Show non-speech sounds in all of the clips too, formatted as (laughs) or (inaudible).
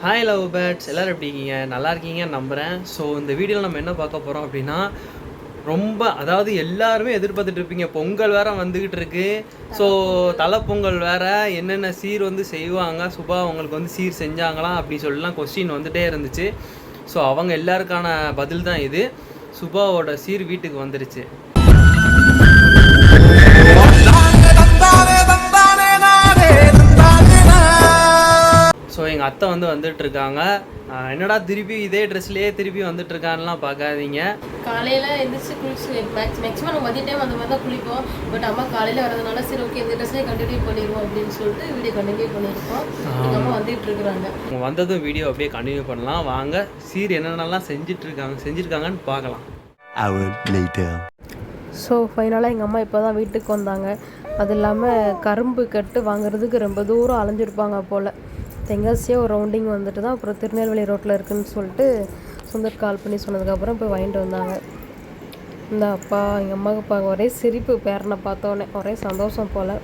Hi love birds எல்லோரும் எப்படி இருக்கீங்க? நல்லா இருக்கீங்க நம்புகிறேன் ஸோ இந்த வீடியோவில் நம்ம என்ன பார்க்க போகிறோம் அப்படின்னா ரொம்ப அதாவது எல்லாருமே எதிர்பார்த்துட்டு இருப்பீங்க. பொங்கல் வேற வந்துக்கிட்டு இருக்கு. ஸோ தலைப்பொங்கல் வேற என்னென்ன சீர் வந்து செய்வாங்க? சுபா அவங்களுக்கு வந்து சீர் செஞ்சாங்களாம் அப்படி சொல்லலாம் கொஸ்டின் வந்துட்டே இருந்துச்சு. ஸோ அவங்க எல்லாருக்கான பதில் தான் இது. சுபாவோட சீர் வீட்டுக்கு வந்துருச்சு. ஸோ எங்கள் அத்தை வந்து வந்துட்டு இருக்காங்க ஆஹ் என்னடா திருப்பி இதே ட்ரெஸ்லேயே திருப்பி வந்துட்டு இருக்கான்லாம் பார்க்காதீங்க. காலையில எந்திரிச்சு குளிச்சு மேக்ஸ் மேக்ஸிமம் நம்ம மதிய டைம் அந்த மாதிரி தான் குளிப்போம். பட் அம்மா காலையில வரதுனால சரி ஓகே இந்த ட்ரெஸ்லேயே கண்டினியூ பண்ணிடுவோம் அப்படின்னு சொல்லிட்டு வீடியோ கண்டினியூ பண்ணியிருக்கோம். எங்கள் அம்மா வந்துட்டு இருக்கிறாங்க அவங்க வந்ததும் வீடியோ அப்படியே கண்டினியூ பண்ணலாம். வாங்க சீர் என்னென்னலாம் செஞ்சுட்டு இருக்காங்க செஞ்சுருக்காங்கன்னு பார்க்கலாம். Hour later. ஸோ ஃபைனலாக எங்கள் அம்மா இப்போ தான் வீட்டுக்கு வந்தாங்க. அது இல்லாமல் கரும்பு கட்டு வாங்குறதுக்கு ரொம்ப தூரம் அலைஞ்சிருப்பாங்க போல். தெங்காசியாக ஒரு ரவுண்டிங் வந்துட்டு தான் அப்புறம் திருநெல்வேலி ரோட்டில் இருக்குன்னு சொல்லிட்டு சுந்தர் கால் பண்ணி சொன்னதுக்கப்புறம் போய் வாங்கிட்டு வந்தாங்க. இந்த அப்பா எங்கள் அம்மாவுக்கு அப்பா ஒரே சிரிப்பு பேரனை பார்த்தோன்னே. ஒரே சந்தோஷம் போல்.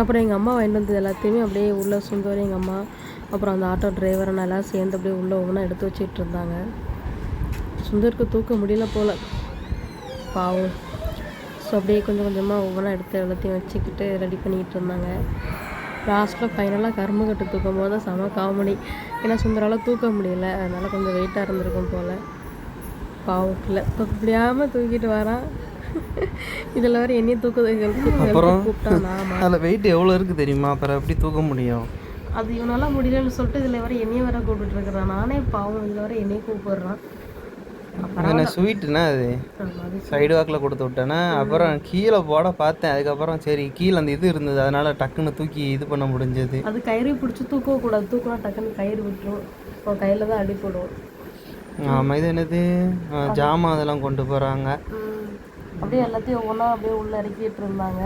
அப்புறம் எங்கள் அம்மா வாங்கிட்டு வந்தது எல்லாத்தையுமே அப்படியே உள்ளே சுந்தர் எங்கள் அம்மா அப்புறம் அந்த ஆட்டோ டிரைவரை எல்லாம் சேர்ந்து அப்படியே உள்ளே ஒவ்வொன்றா எடுத்து வச்சிட்டு இருந்தாங்க. சுந்தருக்கு தூக்க முடியல போல். பாவம். ஸோ அப்படியே கொஞ்சம் கொஞ்சமாக ஒவ்வொன்றா எடுத்து எல்லாத்தையும் வச்சுக்கிட்டு ரெடி பண்ணிக்கிட்டு இருந்தாங்க. லாஸ்ட்டில் ஃபைனலாக கரும்பு கட்டு தூக்கும் போது தான் செம காமெடி ஏன்னா சுந்தரால் தூக்க முடியல. அதனால் கொஞ்சம் வெயிட்டாக இருந்திருக்கும் போல். பாவம் இல்லை. தூக்க முடியாமல் தூக்கிட்டு வரான் இதில் வேறு என்னையும் தூக்க? கூப்பிட்டான் அதில் வெயிட் எவ்வளோ இருக்குது தெரியுமா? அப்புறம் எப்படி தூக்க முடியும்? அது இவனால முடியலன்னு சொல்லிட்டு இதில் வர என்னையும் வேற கூப்பிட்டு இருக்கிறான் நானே பாவம் இதில் வர என்னையும் கூப்பிடுறான். என்ன ஸ்வீட்டுனா அது சைடு வாக்கில் கொடுத்து விட்டேன்னா அப்புறம் கீழே போட பார்த்தேன். அதுக்கப்புறம் சரி கீழே அந்த இது இருந்தது. அதனால டக்குன்னு தூக்கி இது பண்ண முடிஞ்சது. அது கயிறு பிடிச்சி தூக்கவும் கூடாது. தூக்கினா டக்குன்னு கயிறு விட்டுரும். இப்போ கையில் தான் அடிப்படும் ஆமாம் இது என்னது? ஜாமான் அதெல்லாம் கொண்டு போகிறாங்க. அப்படியே எல்லாத்தையும் ஒவ்வொன்றா அப்படியே உள்ள இறக்கிட்டு இருந்தாங்க.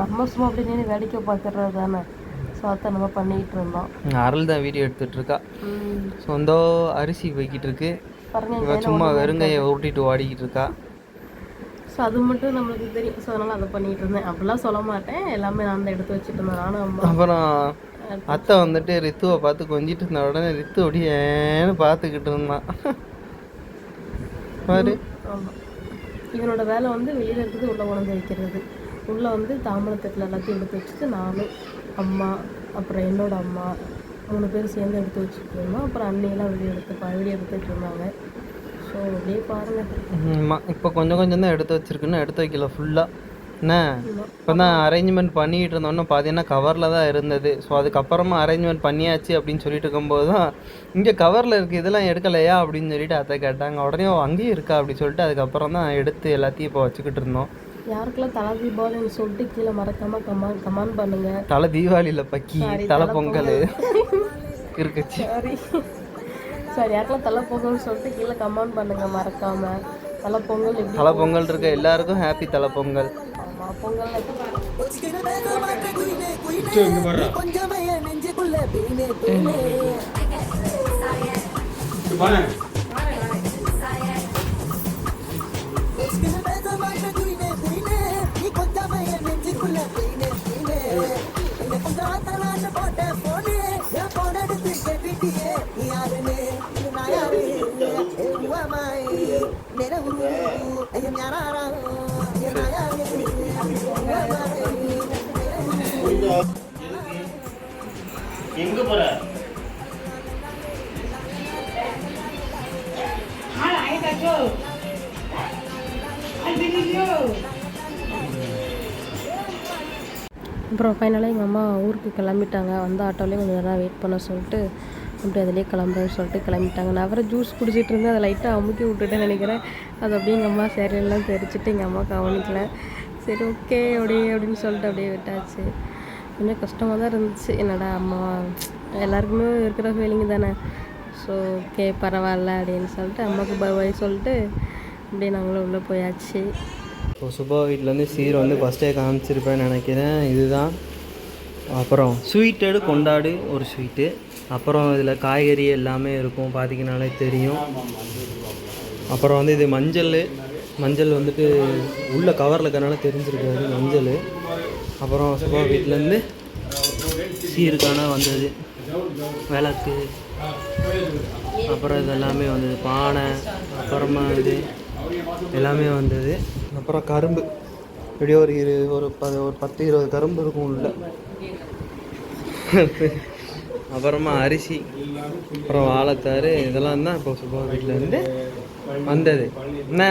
நம்ம சும்மா அப்படியே நின்னு வேடிக்கை பார்க்கறது தானே? ஸோ அதை நம்ம பண்ணிக்கிட்டு இருந்தோம். அருள் தான் வீடியோ எடுத்துட்டு இருக்கா. ம். சொந்தோ அரிசி போய்கிட்டு இருக்கு. பாருங்க இவ சும்மா வெறுங்கையை உருட்டிட்டு ஓடிக்கிட்டு இருக்கா. ஸோ அது மட்டும் நம்மளுக்கு தெரியும். ஸோ அதனால் அதை பண்ணிகிட்டு இருந்தேன். அப்படிலாம் சொல்ல மாட்டேன். எல்லாமே நான் தான் எடுத்து வச்சுட்டு இருந்தேன். நானும் அம்மா. அப்புறம் அத்தை வந்துட்டு ரித்துவை பார்த்து கொஞ்சிட்டு இருந்த உடனே ரித்து அப்படியேன்னு பார்த்துக்கிட்டு இருந்தான். (laughs) பாரு. இவனோட வேலை வந்து வெளியில் இருக்கிறது உள்ளே உணர்ந்து வைக்கிறது. உள்ளே வந்து தாம்பளத்தட்டில் எல்லாத்தையும் எடுத்து வச்சுட்டு நானும் அம்மா அப்புறம் என்னோட அம்மா மூணு பேர் சேர்ந்து எடுத்து வச்சுட்டு இருந்தோம் அப்புறம் அண்ணியெல்லாம் வெளியே எடுத்து வெளியே எடுத்துகிட்டு இருந்தாங்க ஸோ அப்படியே பாருங்கள் ஆமாம் இப்போ கொஞ்சம் கொஞ்சம் தான் எடுத்து வச்சிருக்குன்னு எடுத்து வைக்கல ஃபுல்லாக என்ன? இப்போ தான் அரேஞ்ச்மெண்ட் பண்ணிக்கிட்டு இருந்தோன்னு பார்த்தீங்கன்னா கவரில் தான் இருந்தது. ஸோ அதுக்கப்புறமா அரேஞ்ச்மெண்ட் பண்ணியாச்சு அப்படின்னு சொல்லிட்டு இருக்கும்போது தான் இங்கே கவரில் இருக்குது இதெல்லாம் எடுக்கலையா அப்படின்னு சொல்லிட்டு அத்தை கேட்டாங்க. உடனே "ஓ, அங்கேயும் இருக்கா அப்படி சொல்லிட்டு அதுக்கப்புறம் தான் எடுத்து எல்லாத்தையும் இப்போ வச்சுக்கிட்டு இருந்தோம். யாருக்கெல்லாம் தலை தீபாவளின்னு சொல்லிட்டு கீழே மறக்காமல் கமெண்ட் கமெண்ட் பண்ணுங்கள் தலை தீபாவளியில் பக்கி தலை பொங்கல். இருக்குச்சு சாரி. சாரி யாருக்கெல்லாம் தலை பொங்கல்னு சொல்லிட்டு கீழே கமெண்ட் பண்ணுங்கள் மறக்காமல் தலை பொங்கல் எப்படி தலை பொங்கல் இருக்க எல்லாருக்கும் ஹாப்பி தலை பொங்கல் எங்க பொங்கல் அப்புறம் ஃபைனலாக எங்கள் அம்மா ஊருக்கு கிளம்பிட்டாங்க. வந்த ஆட்டோலேயே கொஞ்சம் நேரம் வெயிட் பண்ண சொல்லிட்டு அப்படி அதிலே கிளம்புறேன்னு சொல்லிட்டு கிளம்பிட்டாங்க. நான் அப்புறம் ஜூஸ் குடிச்சிட்டு இருந்தேன். அதை லைட்டாக அமுக்கி விட்டுட்டேன் நினைக்கிறேன். அது அப்படியே எங்கள் அம்மா சேரையெல்லாம் தெரிச்சிட்டு எங்கள் அம்மா கவனிக்கல. சரி ஓகே அப்படியே அப்படின்னு சொல்லிட்டு அப்படியே விட்டாச்சு. கொஞ்சம் கஷ்டமாக தான் இருந்துச்சு. என்னடா அம்மா எல்லாருக்குமே இருக்கிற ஃபீலிங் தானே. ஸோ ஓகே பரவாயில்ல அப்படின்னு சொல்லிட்டு அம்மாவுக்கு பாய் சொல்லிட்டு அப்படியே நாங்களும் உள்ளே போயாச்சு. இப்போ சுபா வீட்டிலேருந்து சீர் வந்து ஃபஸ்ட்டே காமிச்சிருப்பேன்னு நினைக்கிறேன். இதுதான் அப்புறம் ஸ்வீட்டடு கொண்டாடு ஒரு ஸ்வீட்டு. அப்புறம் இதில் காய்கறி எல்லாமே இருக்கும் பார்த்தீங்கனாலே தெரியும். அப்புறம் வந்து இது மஞ்சள் மஞ்சள் வந்துட்டு உள்ள கவரில் இருக்கிறனால தெரிஞ்சிருக்காது மஞ்சள். அப்புறம் சுபா வீட்டிலேருந்து சீருக்கான வந்தது. விளக்கு. அப்புறம் இது எல்லாமே வந்தது. பானை அப்புறமா இது எல்லாமே வந்தது. அப்புறம் கரும்பு. எப்படியோ ஒரு இரு ஒரு ப ஒரு பத்து இருபது கரும்பு இருக்கும் உள்ள. அப்புறமா அரிசி அப்புறம் வாழைத்தாறு இதெல்லாம் தான் இப்போ சுபா வீட்டிலேருந்து வந்தது. என்ன?